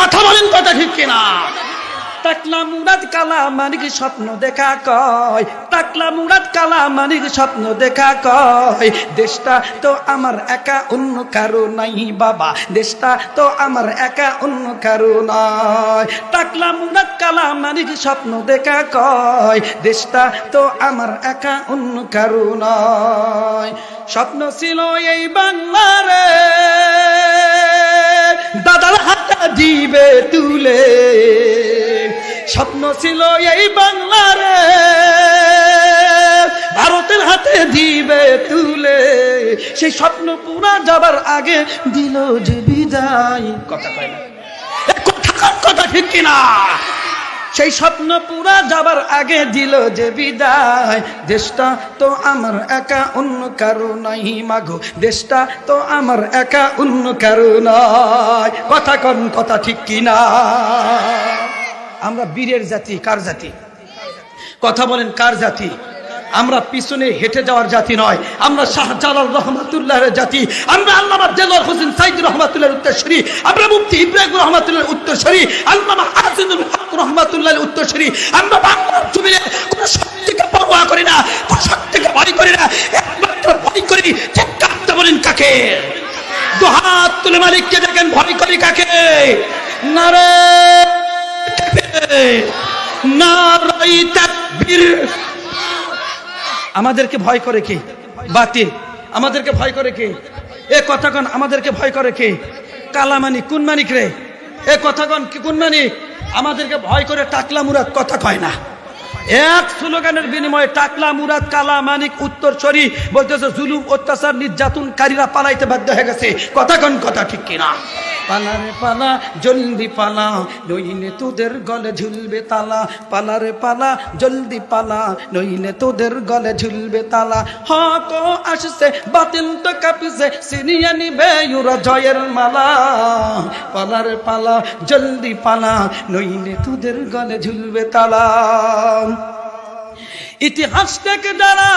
কথা বলেন কথা ঠিক কিনা? টাকলা মুরাদ কালা মানিক স্বপ্ন দেখা কয়। টাকলা মুরাদ কালা মানিক স্বপ্ন দেখা কয়। দেশটা তো আমার একা, অন্য কারও নাই বাবা। দেশটা তো আমার একা, অন্য কারও নয় টাকলা মুরাদ কালা মানিক স্বপ্ন দেখা কয়। দেশটা তো আমার একা, অন্য কারও নয় স্বপ্ন ছিল এই বাংলারে তুলে। স্বপ্ন ছিল এই বাংলার, ভারতের হাতে দিবে তুলে। সেই স্বপ্ন পুরা যাবার আগে দিল যে বিদায়। কথা কয় না। কথা ঠিক কিনা? সেই স্বপ্ন পুরা যাবার আগে দিল যে বিদায়। দেশটা তো আমার একা, অন্য কারও নাই মাগো। দেশটা তো আমার একা, অন্য কারও নয় কথা কন, কথা ঠিক কিনা? আমরা বীরের জাতি, কার জাতি? কথা বলেন, কার জাতি? আমরা পিছনে হেঁটে যাওয়ার জাতি নয়, আমরা শাহজালাল রহমাতুল্লাহের জাতি, আমরা আল্লামা দেলোয়ার হোসেন সাইদ রহমাতুল্লাহর উত্তরসূরি, আমরা মুফতি ইব্রাহিম রহমাতুল্লাহর উত্তরসূরি, আল্লামা আজিজুল হক রহমাতুল্লাহর উত্তরসূরি, আমরা কোন শক্তিকে পরোয়া করি না, কোন শক্তিকে ভয় করি না, একমাত্র ভয় করি বলেন কাকে? দুহাত তুলে মালিককে দেখেন, ভয় করি কাকে? নারে নারাই তাকবীর। আমাদেরকে ভয় করে কে? বাতিল আমাদেরকে ভয় করে কে? এ কথাগণ আমাদেরকে ভয় করে কে? কালামানি কোন মানিক রে? এ কথাগণ কি কোন মানিক আমাদেরকে ভয় করে টাকলা মুরাদ কথা কয় না। এক স্লোগানের বিনিময়ে টাকলা মুরাদ কালা মানিক উত্তর সরি বলতেছে, জুলুম, অত্যাচার, নির্যাতনকারীরা পালাইতে বাধ্য হয়ে গেছে। কথা কন কথা ঠিক কিনা? পালারে পালা, জলদি পালা, নইলে তোদের গলে ঝুলবে তালা। পালারে পালা, জলদি পালা, নইলে তোদের গলে ঝুলবে তালা। হক আসছে, বাতিল তো কাঁপিছে সিনিয়া নিবে ইউরা জয়ের মালা। পালারে পালা, জলদি পালা, নইলে তোদের গলে ঝুলবে তালা। ইতিহাস থেকে যারা